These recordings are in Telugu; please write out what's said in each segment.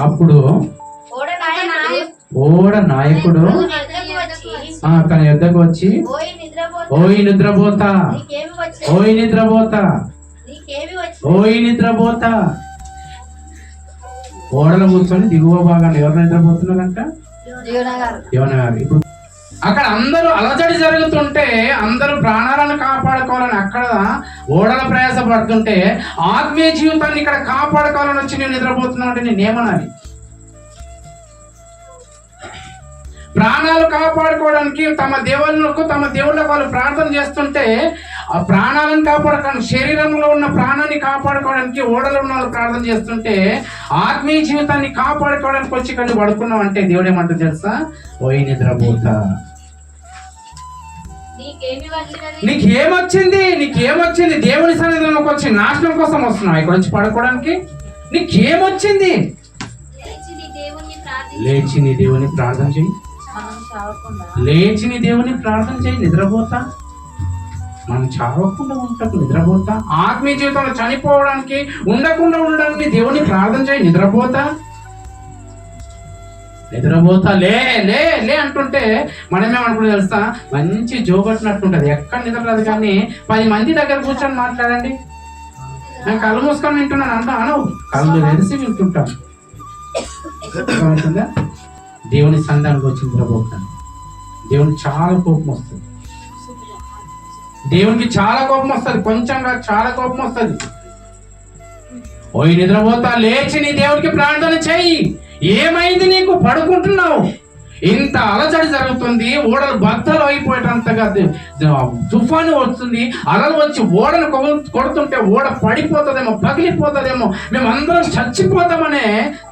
అప్పుడు ఓడ నాయకుడు. తన యుద్ధకు వచ్చి ఓయి నిద్రపోతా. ఓయి నిద్రపోతా. ఓయి నిద్రపోతా. ఓడలో కూర్చొని దిగువ భాగాన్ని ఎవరు నిద్రపోతున్నారంట? యోన గారు ఇప్పుడు అక్కడ అందరూ అలజడి జరుగుతుంటే అందరూ ప్రాణాలను కాపాడుకోవాలని అక్కడ ఓడల ప్రయాస పడుతుంటే ఆత్మీయ జీవితాన్ని ఇక్కడ కాపాడుకోవాలని వచ్చి నేను నిద్రపోతున్నా అంటే నేను ఏమనాలి? ప్రాణాలు కాపాడుకోవడానికి తమ దేవుళ్ళకు తమ దేవుళ్ళకు వాళ్ళు ప్రార్థన చేస్తుంటే ఆ ప్రాణాలను కాపాడుకోవడానికి శరీరంలో ఉన్న ప్రాణాన్ని కాపాడుకోవడానికి ఓడలు ఉన్న వాళ్ళు ప్రార్థన చేస్తుంటే ఆత్మీయ జీవితాన్ని కాపాడుకోవడానికి వచ్చి ఇక్కడ పడుకున్నాం అంటే దేవుడు ఏమంటారు తెలుసా? పోయి నిద్రపోతా. నీకేమి వచ్చినది? నీకు ఏమొచ్చింది నీకు ఏమొచ్చింది దేవుని సన్నిధిలోకి వచ్చి నాశనం కోసం వస్తున్నావు. ఇక్కడ వచ్చి పడుకోవడానికి నీకు ఏమొచ్చింది లేచి నీ దేవుని ప్రార్థన చేయి. లేచి నీ దేవుని ప్రార్థన చేయి. నిద్రపోతా. మనం చావకుండా ఉంటాం. నిద్రపోతా. ఆత్మీయ జీవితంలో చనిపోవడానికి ఉండకుండా ఉండడానికి దేవుని ప్రార్థన చేయి. నిద్రపోతా. నిద్రపోతా లే లే లే అంటుంటే మనమేమనుకుంటే తెలుసా? మంచి జోగట్టినట్టుంటది ఎక్కడ నిద్ర రాదు కానీ పది మంది దగ్గర కూర్చొని మాట్లాడండి. నేను కళ్ళు మూసుకొని వింటున్నాను. అంట అనవు కళ్ళు తెరిసి వింటుంటాను అర్థమవుతుందా? దేవుని సంధానికి వచ్చి నిద్రపోతాను. దేవునికి చాలా కోపం వస్తుంది. దేవునికి చాలా కోపం వస్తుంది. కొంచెం కాదు చాలా కోపం వస్తుంది. ఓయ్ నిద్రపోతా? లేచి నీ దేవునికి ప్రార్థన చెయ్యి ఏమైంది నీకు? పడుకుంటున్నావు. ఇంత అలజడి జరుగుతుంది ఓడలు బద్దలు అయిపోయేటంతగా తుఫాను వస్తుంది అలలు వచ్చి ఓడను కొడుతుంటే ఓడ పడిపోతుందేమో పగిలిపోతుందేమో మేము అందరం చచ్చిపోతామనే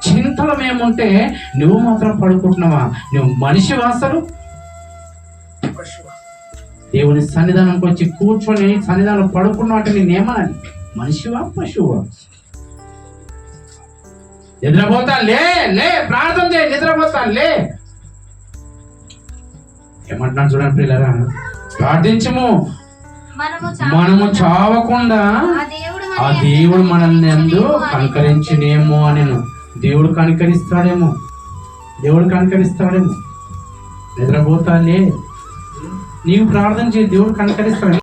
చింతలు మేముంటే నువ్వు మాత్రం పడుకుంటున్నావా? నువ్వు మనిషి వాసలు? దేవుని సన్నిధానంకి వచ్చి కూర్చొని సన్నిధానం పడుకున్నావు అంటే నేనేమనాలి మనిషివా? పశువా? నిద్రపోతా లే లే ప్రార్థన చేయి నిద్రపోతా లే. ఏమంటున్నాను చూడండి పిల్లరా ప్రార్థించము. మనము చావకుండా ఆ దేవుడు ఆ దేవుడు మనల్ని ఎందు కనికరించినేమో అని దేవుడు కనికరిస్తాడేమో. దేవుడు కనికరిస్తాడేమో. నిద్రపోతాలే నీవు ప్రార్థన చేయి దేవుడు కనికరిస్తాడు.